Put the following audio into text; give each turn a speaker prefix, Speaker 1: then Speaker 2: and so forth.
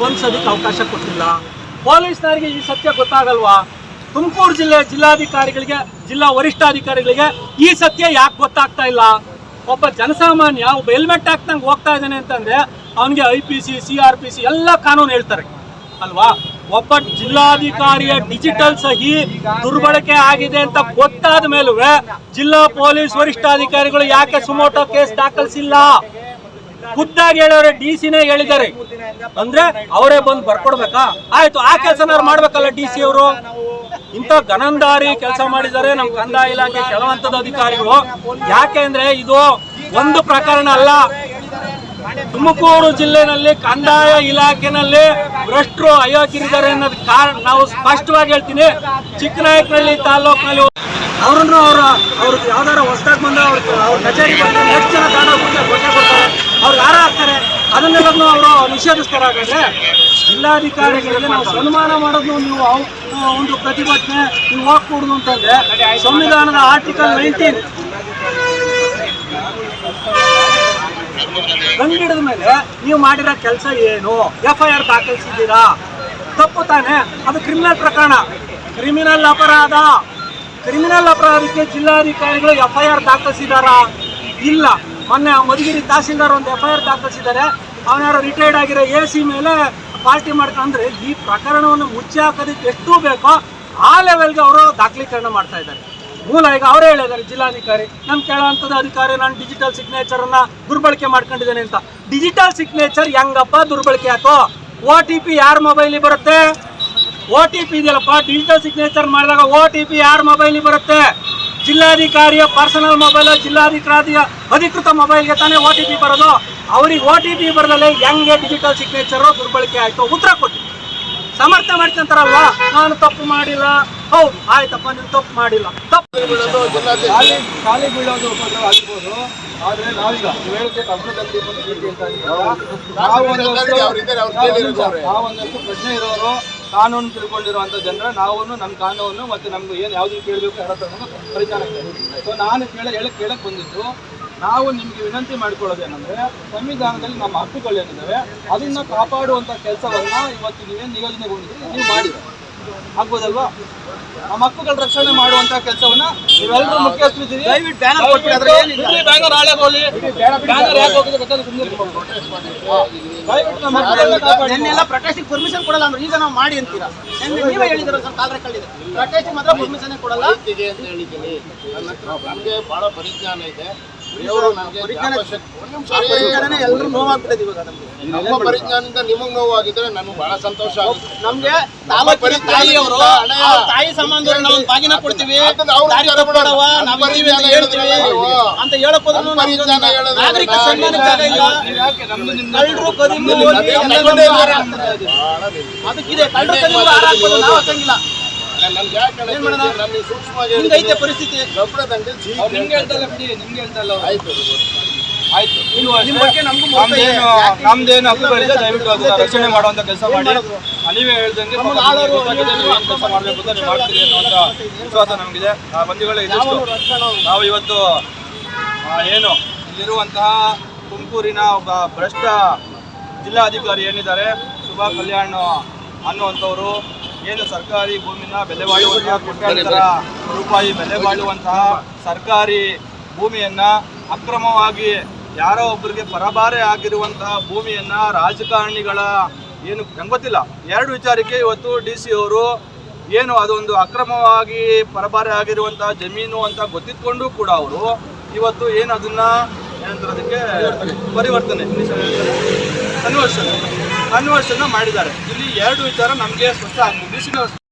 Speaker 1: ಬಂಧಿಸೋದಕ್ಕೆ ಅವಕಾಶ ಕೊಟ್ಟಿಲ್ಲ. ಪೊಲೀಸ್ನವರಿಗೆ ಈ ಸತ್ಯ ಗೊತ್ತಾಗಲ್ವಾ? ತುಮಕೂರು ಜಿಲ್ಲೆ ಜಿಲ್ಲಾಧಿಕಾರಿಗಳಿಗೆ, ಜಿಲ್ಲಾ ವರಿಷ್ಠಾಧಿಕಾರಿಗಳಿಗೆ ಈ ಸತ್ಯ ಯಾಕೆ ಗೊತ್ತಾಗ್ತಾ ಇಲ್ಲ? ಒಬ್ಬ ಜನಸಾಮಾನ್ಯ, ಒಬ್ಬ ಹೆಲ್ಮೆಟ್ ಹಾಕ್ದಂಗೆ ಹೋಗ್ತಾ ಇದ್ದಾನೆ ಅಂತಂದ್ರೆ ಅವನಿಗೆ I P C C R P C ಎಲ್ಲ ಕಾನೂನು ಹೇಳ್ತಾರೆ. ಅಲ್ವಾ? ಒಬ್ಬ ಜಿಲ್ಲಾಧಿಕಾರಿಯ ಡಿಜಿಟಲ್ ಸಹಿ ದುರ್ಬಳಕೆ ಆಗಿದೆ ಅಂತ ಗೊತ್ತಾದ ಮೇಲೂ ಜಿಲ್ಲಾ ಪೊಲೀಸ್ ವರಿಷ್ಠಾಧಿಕಾರಿಗಳು ಯಾಕೆ ಸುಮೋಟೋ ಕೇಸ್ ದಾಖಲಿಸಿಲ್ಲ? ಖುದ್ದಾಗಿ ಹೇಳೋರೆ ಡಿ ಸಿನೇ ಹೇಳಿದ್ದಾರೆ. ಅಂದ್ರೆ ಅವರೇ ಬಂದು ಬರ್ಕೊಡ್ಬೇಕಾ? ಆಯ್ತು, ಆ ಕೆಲಸನಾರು ಮಾಡ್ಬೇಕಲ್ಲ ಡಿ ಸಿ ಅವರು? ಇಂಥ ಗನಂದಾರಿ ಕೆಲಸ ಮಾಡಿದ್ದಾರೆ ನಮ್ಮ ಕಂದಾಯ ಇಲಾಖೆ ಕೆಲವಂತದ ಅಧಿಕಾರಿಗಳು. ಯಾಕೆ ಅಂದ್ರೆ ಇದು ಒಂದು ಪ್ರಕರಣ ಅಲ್ಲ. ತುಮಕೂರು ಜಿಲ್ಲೆನಲ್ಲಿ ಕಂದಾಯ ಇಲಾಖೆನಲ್ಲಿ ಭ್ರಷ್ಟರು ಅಯೋಗ್ಯರಿದ್ದಾರೆ ಅನ್ನೋದು ಕಾರಣ ನಾವು ಸ್ಪಷ್ಟವಾಗಿ ಹೇಳ್ತೀನಿ. ಚಿಕ್ಕನಾಯಕನಹಳ್ಳಿ ತಾಲೂಕಿನಲ್ಲಿ ಅವ್ರನ್ನು ಅವರು ಅವ್ರಿಗೆ ಯಾವ್ದಾರ ಹೊಸದಾಗಿ ಬಂದ ಅವ್ರ ಕಚೇರಿ ಬಂದ ಎಷ್ಟು ಜನ ಕಾರಣ ಕೊಡ್ತಾರೆ? ಅದನ್ನೆಲ್ಲನೂ ಅವರು ನಿಷೇಧಿಸ್ತಾರೆ ಹಾಗಾದ್ರೆ? ಜಿಲ್ಲಾಧಿಕಾರಿಗಳಿಗೆ ನಾವು ಸನ್ಮಾನ ಮಾಡೋದು ನೀವು ಒಂದು ಪ್ರತಿಭಟನೆ ನೀವು ಹೋಗ್ಕೂಡುದು ಅಂತಂದ್ರೆ ಸಂವಿಧಾನದ ಆರ್ಟಿಕಲ್ ನೈನ್ಟೀನ್. ಕಂಡಿಡಿದ ಮೇಲೆ ನೀವು ಮಾಡಿರೋ ಕೆಲಸ ಏನು? ಎಫ್ ಐ ಆರ್ ದಾಖಲಿಸಿದ್ದೀರಾ? ತಪ್ಪು ತಾನೆ? ಅದು ಕ್ರಿಮಿನಲ್ ಪ್ರಕರಣ. ಕ್ರಿಮಿನಲ್ ಅಪರಾಧ. ಕ್ರಿಮಿನಲ್ ಅಪರಾಧಕ್ಕೆ ಜಿಲ್ಲಾಧಿಕಾರಿಗಳು ಎಫ್ ಐ ಆರ್ ದಾಖಲಿಸಿದಾರಾ ಇಲ್ಲ. ಮೊನ್ನೆ ಮಧುಗಿರಿ ತಹಸೀಲ್ದಾರ್ ಒಂದು ಎಫ್ ಐ ಆರ್ ದಾಖಲಿಸಿದ್ದಾರೆ. ಅವನ್ಯಾರೋ ರಿಟೈರ್ಡ್ ಆಗಿರೋ ಎ ಸಿ ಮೇಲೆ ಪಾರ್ಟಿ ಮಾಡ್ಕೊಂಡ್ರೆ ಈ ಪ್ರಕರಣವನ್ನು ಮುಚ್ಚಿ ಹಾಕೋದಕ್ಕೆ ಎಷ್ಟು ಬೇಕೋ ಆ ಲೆವೆಲ್ಗೆ ಅವರು ದಾಖಲೀಕರಣ ಮಾಡ್ತಾ ಇದ್ದಾರೆ. ಮೂಲ ಈಗ ಅವರೇ ಹೇಳಿದ್ದಾರೆ, ಜಿಲ್ಲಾಧಿಕಾರಿ ನಮ್ಮ ಕೇಳೋಂಥದ್ದು ಅಧಿಕಾರಿ, ನಾನು ಡಿಜಿಟಲ್ ಸಿಗ್ನೇಚರನ್ನು ದುರ್ಬಳಕೆ ಮಾಡ್ಕೊಂಡಿದ್ದೇನೆ ಅಂತ. ಡಿಜಿಟಲ್ ಸಿಗ್ನೇಚರ್ ಹೆಂಗಪ್ಪ ದುರ್ಬಳಕೆ ಆಯ್ತು ಒ ಟಿ ಪಿ ಯಾರ ಮೊಬೈಲ್ ಬರುತ್ತೆ? ಒ ಟಿ ಪಿ ಇದೆಯಲ್ಲಪ್ಪ ಡಿಜಿಟಲ್ ಸಿಗ್ನೇಚರ್ ಮಾಡಿದಾಗ ಒ ಟಿ ಪಿ ಯಾರ ಮೊಬೈಲ್ ಬರುತ್ತೆ? ಜಿಲ್ಲಾಧಿಕಾರಿಯ ಪರ್ಸನಲ್ ಮೊಬೈಲ್ ಜಿಲ್ಲಾಧಿಕಾರಿಯ ಅಧಿಕೃತ ಮೊಬೈಲ್ಗೆ ತಾನೇ ಒ ಟಿ ಪಿ ಬರೋದು? ಅವ್ರಿಗೆ ಓ ಟಿ ಪಿ ಬರದಲ್ಲೇ ಹೆಂಗೆ ಡಿಜಿಟಲ್ ಸಿಗ್ನೇಚರ್ ದುರ್ಬಳಕೆ ಆಯಿತು ಉತ್ತರ ಕೊಟ್ಟು ಸಮರ್ಥ ಮಾಡ್ಕೊಂತಾರಲ್ವಾ? ನಾನು ತಪ್ಪು ಮಾಡಿಲ್ಲ. ಹೌದು ಆಯ್ತಪ್ಪ ನೀವು ತಪ್ಪು ಮಾಡಿಲ್ಲ. ತಪ್ಪು.
Speaker 2: ಖಾಲಿ ಖಾಲಿ ಬೀಳೋದು ಆಗ್ಬೋದು ಆದರೆ ಆದ್ರೆ ನಾವೀಗ ನೀವು ಹೇಳಿಕೆ ಕಬ್ಬಣದಲ್ಲಿ ಬಂದು ರೀತಿ ಅಂತ ಇದ್ದೀರಲ್ಲ, ನಾವು ಒಂದಷ್ಟು ನಾವು ಒಂದಷ್ಟು ಪ್ರಜ್ಞೆ ಇರೋರು ಕಾನೂನು ತಿಳ್ಕೊಂಡಿರುವಂತ ಜನರ ನಾವು ನಮ್ಮ ಕಾನೂನು ಮತ್ತೆ ನಮ್ಗೆ ಏನು ಯಾವ್ದು ಕೇಳಬೇಕು ಯಾರ ಪರಿಚಾರ ಸೊ ನಾನು ಕೇಳ ಹೇಳಕ್ ಕೇಳಕ್ ಬಂದಿದ್ದು ನಾವು ನಿಮ್ಗೆ ವಿನಂತಿ ಮಾಡ್ಕೊಳ್ಳೋದೇನಂದ್ರೆ ಸಂವಿಧಾನದಲ್ಲಿ ನಮ್ಮ ಹಕ್ಕುಗಳೇನಿದ್ದಾವೆ ಅದನ್ನ ಕಾಪಾಡುವಂತ ಕೆಲಸವನ್ನ ಇವತ್ತು ನೀವೇ ನಿಯೋಜನೆಗೊಂಡಿದ್ದೀರಿ ನೀವು ಮಾಡಿ ಆಗ್ಬೋದಲ್ವಾ? ನಮ್ಮ ಹಕ್ಕುಗಳ ರಕ್ಷಣೆ ಮಾಡುವಂತ ಕೆಲಸವನ್ನ ನೀವೆಲ್ಲರೂ ಮುಖ್ಯಸ್ಥರಿದ್ದೀರಿ.
Speaker 3: ದಯವಿಟ್ಟು ಬ್ಯಾನರ್ ಏನಿಲ್ಲ.
Speaker 2: ಬ್ಯಾನರ್ ಹಾಳಾಗಿ ಹೋಗ್ಲಿ ಬ್ಯಾನರ್ ಯಾಕೆ ಹೋಗಿದೆ ಗೊತ್ತಾಗ ಸುಮ್ಮನೆ ದಯವಿಟ್ಟು ನಮ್ಮ ಹಕ್ಕುಗಳನ್ನ ಕಾಪಾಡಿ
Speaker 3: ನಿನ್ನೆಲ್ಲ ಪ್ರೊಟೆಸ್ಟಿಗೆ ಪರ್ಮಿಷನ್ ಕೊಡಲ್ಲ ಅಂದ್ರೆ ಈಗ ನಾವು ಮಾಡಿ ಅಂತೀರಾ? ನಿನ್ನೆ ನೀವೇ ಹೇಳಿದ್ರು ಸರ್ ಕಾಲ್ರೆ ಕಳ್ಳಿದೆ. ಪ್ರೊಟೆಸ್ಟಿಗೆ ಮಾತ್ರ ಪರ್ಮಿಷನ್ ಕೊಡಲ್ಲ.
Speaker 4: ಅಂತ ಹೇಳಿದ್ದೀನಿ. ನಮಗೆ ಬಹಳ ಪರಿಜ್ಞಾನ ಇದೆ.
Speaker 3: ಎಲ್ಲರೂ ನೋವಾಗ್ತದೆ ಇವಾಗ ನಮ್ಗೆ.
Speaker 4: ನಮ್ಮ ಪರಿಜ್ಞಾನದಿಂದ ನಿಮಗ್ ನೋವಾಗಿದ್ರೆ ನಮ್ಗೆ ಬಹಳ ಸಂತೋಷ ಆಗುತ್ತೆ.
Speaker 3: ನಮ್ಗೆ ತಾಲೂಕಿನ ತಾಯಿಯವರು ತಾಯಿ ಸಂಬಂಧ ನಾವು ಬಾಗಿನ ಕೊಡ್ತೀವಿ. ಅಂತ ಹೇಳಕ್ ಹೋದ್ರು ನಾಗರಿಕ. ಸನ್ಮಾನ ಕಳ್ಳರು ಕದಿಮು. ಅದಕ್ಕಿದೆ ಕಳ್ಳರು ಕದಿಮು ಹಾರ ನಾವು
Speaker 4: ನನ್ಗೆ ಯಾಕೆ ನನ್ನ ಸೂಕ್ಷ್ಮವಾಗಿ
Speaker 3: ಹಿಂಗೈತೆ ಪರಿಸ್ಥಿತಿ.
Speaker 4: ಸಿಹಿ
Speaker 2: ಅವ್ರು ನಿಮ್ಗೆ ಹೇಳ್ತಲ್ಲ ಬಿಡಿ ನಿಮ್ಗೆ ಹೇಳ್ತಲ್ಲ.
Speaker 4: ಆಯ್ತು
Speaker 2: ಆಯ್ತು. ನಮ್ದೇನು ಹಕ್ಕುಗಳಿದೆ ದಯವಿಟ್ಟು ಅದನ್ನ ರಕ್ಷಣೆ ಮಾಡುವಂತ ಕೆಲಸ ಮಾಡಿ. ನೀವೇ ಹೇಳ್ದಂಗೆ ಕೆಲಸ ಮಾಡಬೇಕು ಅಂತ ನೀವು ಮಾಡ್ತೀರಿ ಅನ್ನುವಂತ ವಿಶ್ವಾಸ ನಮಗಿದೆ. ಆ ಬಂಧುಗಳೇ ಇದಿಷ್ಟು. ನಾವು ಇವತ್ತು ಏನು ಇಲ್ಲಿರುವಂತಹ ತುಮಕೂರಿನ ಒಬ್ಬ ಭ್ರಷ್ಟ ಜಿಲ್ಲಾಧಿಕಾರಿ ಏನಿದ್ದಾರೆ ಶುಭಾ ಕಲ್ಯಾಣ್ ಅನ್ನುವಂಥವ್ರು ಏನು ಸರ್ಕಾರಿ ಭೂಮಿನ ಬೆಲೆ ಬಾಳುವಂತಹ ಕೋಟ್ಯಾಂತರ ರೂಪಾಯಿ ಬೆಲೆ ಬಾಳುವಂತಹ ಸರ್ಕಾರಿ ಭೂಮಿಯನ್ನ ಅಕ್ರಮವಾಗಿ ಯಾರೋ ಒಬ್ಬರಿಗೆ ಪರಭಾರೆ ಆಗಿರುವಂತಹ ಭೂಮಿಯನ್ನ ರಾಜಕಾರಣಿಗಳ ಏನು ನಂಗೆ ಗೊತ್ತಿಲ್ಲ. ಎರಡು ವಿಚಾರಕ್ಕೆ ಇವತ್ತು ಡಿ ಸಿ ಅವರು ಏನು ಅದೊಂದು ಅಕ್ರಮವಾಗಿ ಪರಭಾರೆ ಆಗಿರುವಂತಹ ಜಮೀನು ಅಂತ ಗೊತ್ತಿದ್ಕೊಂಡು ಕೂಡ ಅವರು ಇವತ್ತು ಏನು ಅದನ್ನ ಅದಕ್ಕೆ ಪರಿವರ್ತನೆ ಕನ್ವರ್ಷನ್ ಕನ್ವರ್ಷನ್ ಮಾಡಿದ್ದಾರೆ. ಇಲ್ಲಿ ಎರಡು ವಿಚಾರ ನಮಗೆ ಸ್ಪಷ್ಟ ಆಗ್ತದೆ.